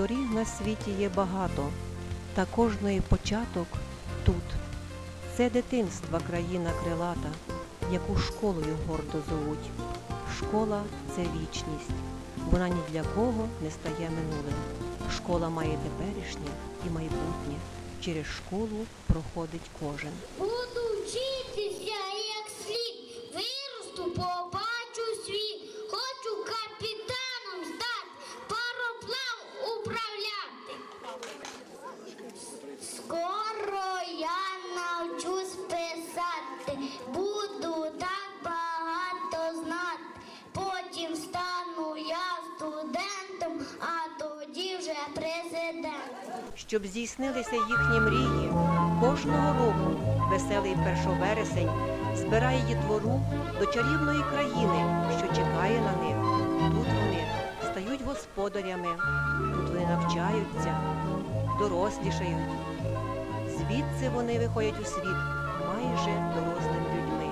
Доріг на світі є багато, та кожної початок тут. Це дитинства країна крилата, яку школою гордо зовуть. Школа це вічність. Вона ні для кого не стає минулим. Школа має теперішнє і майбутнє. Через школу проходить кожен. Щоб здійснилися їхні мрії, кожного року веселий першовересень збирає дітвору до чарівної країни, що чекає на них. Тут вони стають господарями, тут вони навчаються, дорослішають. Звідси вони виходять у світ майже дорослими людьми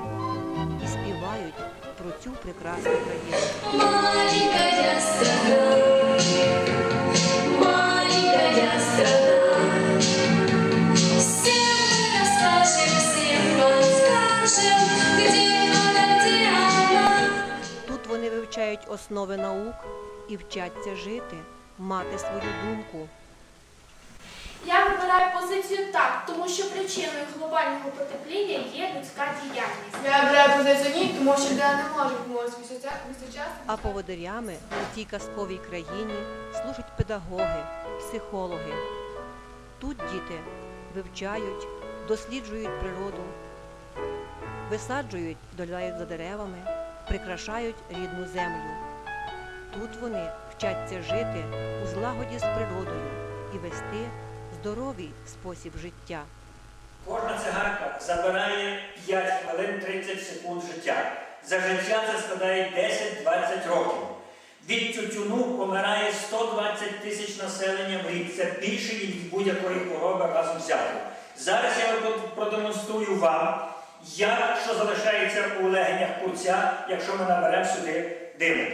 і співають про цю прекрасну країну. Маленькая страна, маленькая страна. Всем мы расскажем, всем подскажем, где она. Тут вони вивчають основи наук і вчаться жити, мати свою думку. Я вибираю позицію так, тому що причиною глобального потепління є людська діяльність. Я обираю позицію ні, тому що я не можу комусь височати. А поводирями у цій казковій країні служать педагоги, психологи. Тут діти вивчають, досліджують природу, висаджують, доглядають за деревами, прикрашають рідну землю. Тут вони вчаться жити у злагоді з природою і вести здоровий спосіб життя. Кожна цигарка забирає 5 хвилин 30 секунд життя. За життя це складає 10-20 років. Від тютюну помирає 120 тисяч населення в рік. Це більше від будь-якої хвороби разом взятої. Зараз я продемонструю вам, як що залишається у легенях курця, якщо ми наберемо сюди диму.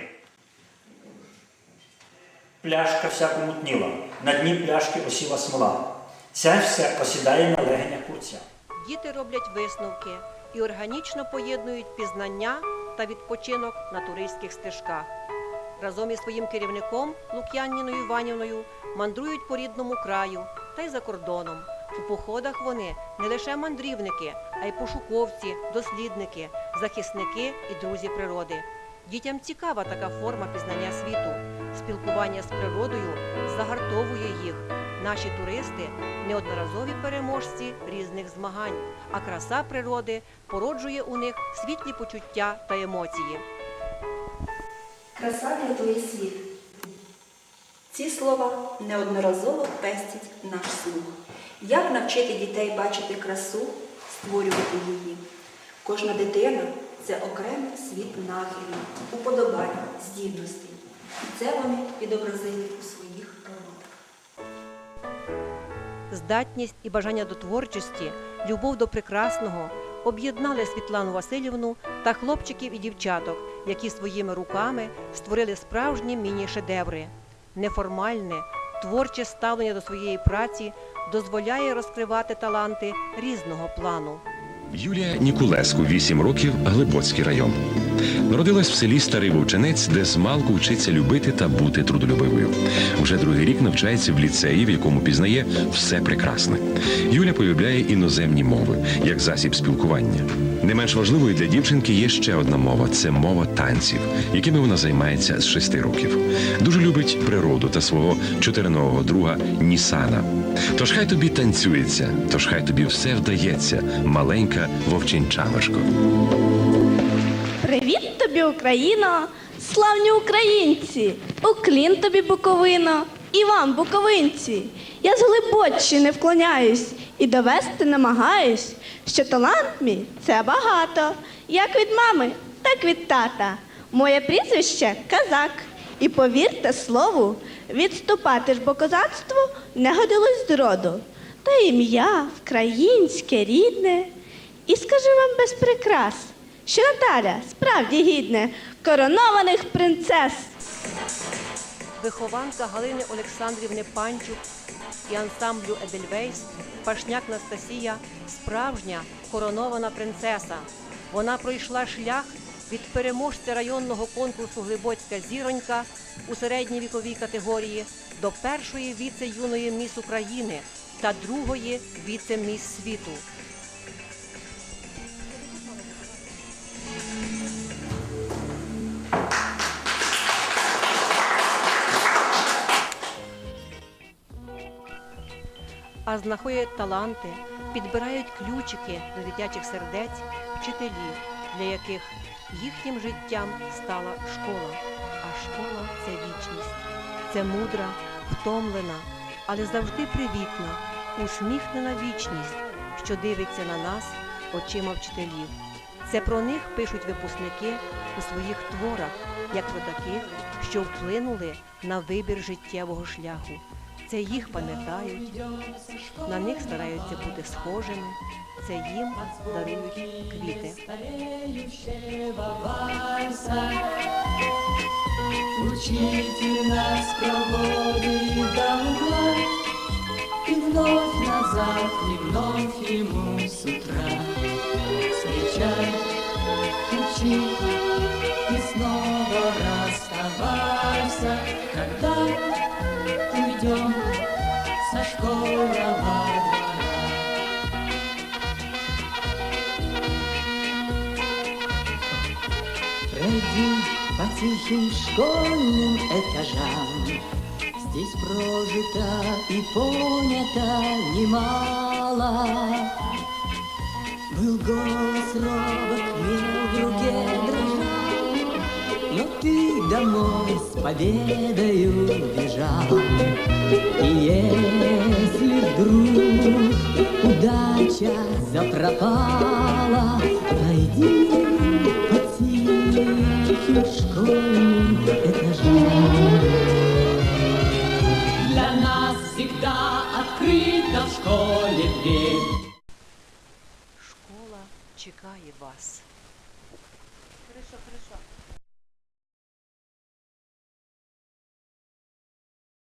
Пляшка вся помутніла. На дні пляшки осіла смола. Це все осідає на легенях курця. Діти роблять висновки і органічно поєднують пізнання та відпочинок на туристських стежках. Разом із своїм керівником Лук'яніною Іванівною мандрують по рідному краю та й за кордоном. У походах вони не лише мандрівники, а й пошуковці, дослідники, захисники і друзі природи. Дітям цікава така форма пізнання світу. Спілкування з природою загартовує їх. Наші туристи неодноразові переможці різних змагань, а краса природи породжує у них світлі почуття та емоції. Краса рятує світ. Ці слова неодноразово пестять наш слух. Як навчити дітей бачити красу, створювати її? Кожна дитина це окремий світ нахилів, уподобань, здібностей. І це вони відобразили у своїх. Здатність і бажання до творчості, любов до прекрасного об'єднали Світлану Васильівну та хлопчиків і дівчаток, які своїми руками створили справжні міні-шедеври. Неформальне, творче ставлення до своєї праці дозволяє розкривати таланти різного плану. Юлія Нікулеску, 8 років, Глибоцький район. Народилась в селі Старий Вовчинець, де змалку вчиться любити та бути трудолюбивою. Вже другий рік навчається в ліцеї, в якому пізнає все прекрасне. Юля полюбляє іноземні мови як засіб спілкування. Не менш важливою для дівчинки є ще одна мова це мова танців, якими вона займається з 6 років. Дуже любить природу та свого чотириногого друга Нісана. Тож хай тобі танцюється, тож хай тобі все вдається, маленька вовчинчаночко. Привіт тобі, Україно! Славні українці! Уклін тобі Буковино! І вам, буковинці! Я з Глибоччини вклоняюсь і довести намагаюсь, що талант мій це багато, як від мами, так від тата. Моє прізвище казак. І повірте слову, відступати ж бо козацтву не годилось з роду. Та ім'я українське рідне. І скажу вам без прикрас, що Наталя справді гідне коронованих принцес. вихованка Галини Олександрівни Панчук і ансамблю Едельвейс Пашняк Настасія справжня коронована принцеса. Вона пройшла шлях від переможця районного конкурсу Глибоцька зіронька у середній віковій категорії до першої віце-юної міс України та другої віце-міс світу. А знаходять таланти, підбирають ключики до дитячих сердець вчителі, для яких їхнім життям стала школа. А школа це вічність, це мудра, втомлена, але завжди привітна, усміхнена вічність, що дивиться на нас очима вчителів. Це про них пишуть випускники у своїх творах, як про таких, що вплинули на вибір життєвого шляху. Це їх пам'ятають, на них стараються бути схожими, це їм дарують квіти. Учитель нас проводит до угла И вновь назад, и вновь ему с утра Встречать, учить и снова расставайся Когда уйдем со двора Пройди по тихим школьным этажам. Здесь прожито и понято немало. Был голос робок, мел в руке дрожал Но ты домой с победою бежал И если вдруг удача запропала Пройди по тихим школьным этажам Для нас всегда открыта в школе дверь Школа чекає вас. Хорошо, хорошо.